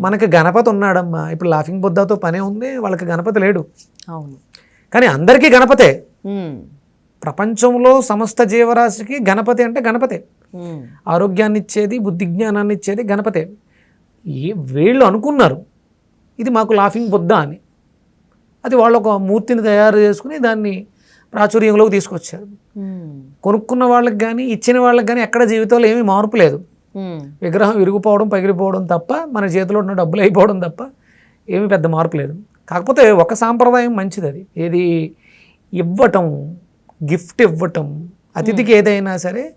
మనకి గణపతి ఉన్నాడమ్మా. ఇప్పుడు లాఫింగ్ బుద్ధతో పనే ఉంది వాళ్ళకి గణపతి లేడు. అవును. కానీ అందరికీ గణపతే. ఉమ్. ప్రపంచంలో సమస్త జీవరాశికి గణపతి అంటే గణపతే. ఉమ్. ఆరోగ్యాన్ని ఇచ్చేది బుద్ధి జ్ఞానాన్ని ఇచ్చేది గణపతే. ఏ వీళ్ళు అనుకున్నారు ఇది మాకు లాఫింగ్ బుద్ధ అని. అది వాళ్ళు ఒక మూర్తిని తయారు చేసుకుని దాన్ని ప్రాచుర్యంలోకి తీసుకొచ్చారు. కొనుక్కున్న వాళ్ళకి కానీ ఇచ్చిన వాళ్ళకి కానీ ఎక్కడ జీవితంలో ఏమీ మార్పు లేదు. విగ్రహం విరిగిపోవడం పగిలిపోవడం తప్ప మన చేతిలో ఉన్న డబ్బులు అయిపోవడం తప్ప ఏమీ పెద్ద మార్పు లేదు. కాకపోతే ఒక సాంప్రదాయం మంచిది అది ఏది ఇవ్వటం గిఫ్ట్ ఇవ్వటం అతిథికి ఏదైనా సరే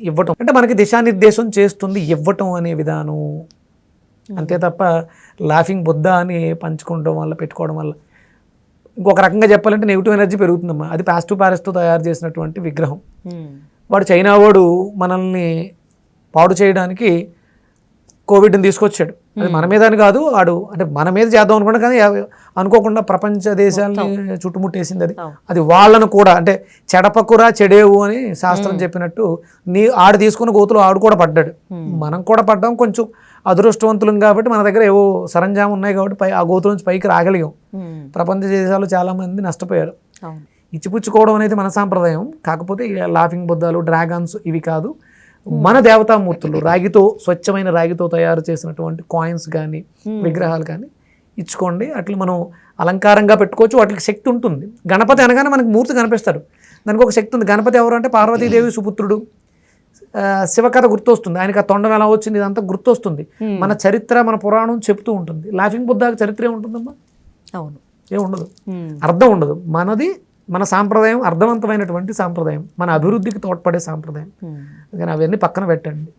ఇవ్వటం. అంటే మనకి దిశానిర్దేశం చేస్తుంది ఇవ్వటం అనే విధానం. అంతే తప్ప లాఫింగ్ బుద్ధ అని పంచుకోవడం వల్ల పెట్టుకోవడం వల్ల. ఇంకొక రకంగా చెప్పాలంటే నెగిటివ్ ఎనర్జీ పెరుగుతుందమ్మా. అది పాజిటివ్ ప్యారెస్తో తయారు చేసినటువంటి విగ్రహం. వాడు చైనా వాడు మనల్ని పాడు చేయడానికి కోవిడ్ని తీసుకొచ్చాడు. అది మన మీద అని కాదు వాడు అంటే మన మీద చేద్దాం అనుకున్నా కానీ అనుకోకుండా ప్రపంచ దేశాలని చుట్టుముట్టేసింది అది. అది వాళ్ళను కూడా అంటే చెడపకురా చెడేవు అని శాస్త్రం చెప్పినట్టు నీ ఆడు తీసుకున్న గోతులు ఆడు కూడా పడ్డాడు. మనం కూడా పడ్డాం కొంచెం అదృష్టవంతులం కాబట్టి మన దగ్గర ఏవో సరంజామం ఉన్నాయి కాబట్టి పై ఆ గోతుల నుంచి పైకి రాగలిగాం. ప్రపంచ దేశాలు చాలా మంది నష్టపోయారు. ఇచ్చిపుచ్చుకోవడం అనేది మన సాంప్రదాయం. కాకపోతే లాఫింగ్ బుద్ధాలు డ్రాగన్స్ ఇవి కాదు. మన దేవతామూర్తులు రాగితో స్వచ్ఛమైన రాగితో తయారు చేసినటువంటి కాయిన్స్ కానీ విగ్రహాలు కానీ ఇచ్చుకోండి. అట్లా మనం అలంకారంగా పెట్టుకోవచ్చు. వాటికి శక్తి ఉంటుంది. గణపతి అనగానే మనకి మూర్తి కనిపిస్తాడు. దానికి ఒక శక్తి ఉంది. గణపతి ఎవరు అంటే పార్వతీదేవి సుపుత్రుడు. శివకథ గుర్తొస్తుంది. ఆయనకి ఆ తొండం ఎలా వచ్చింది? ఇదంతా గుర్తొస్తుంది. మన చరిత్ర మన పురాణం చెప్తూ ఉంటుంది. లాఫింగ్ బుద్ధాకి చరిత్ర ఏముంటుందమ్మా? అవును. ఏముండదు. ఉమ్. అర్థం ఉండదు. మనది మన సాంప్రదాయం అర్థవంతమైనటువంటి సాంప్రదాయం. మన అభివృద్ధికి తోడ్పడే సాంప్రదాయం. కానీ అవన్నీ పక్కన పెట్టండి.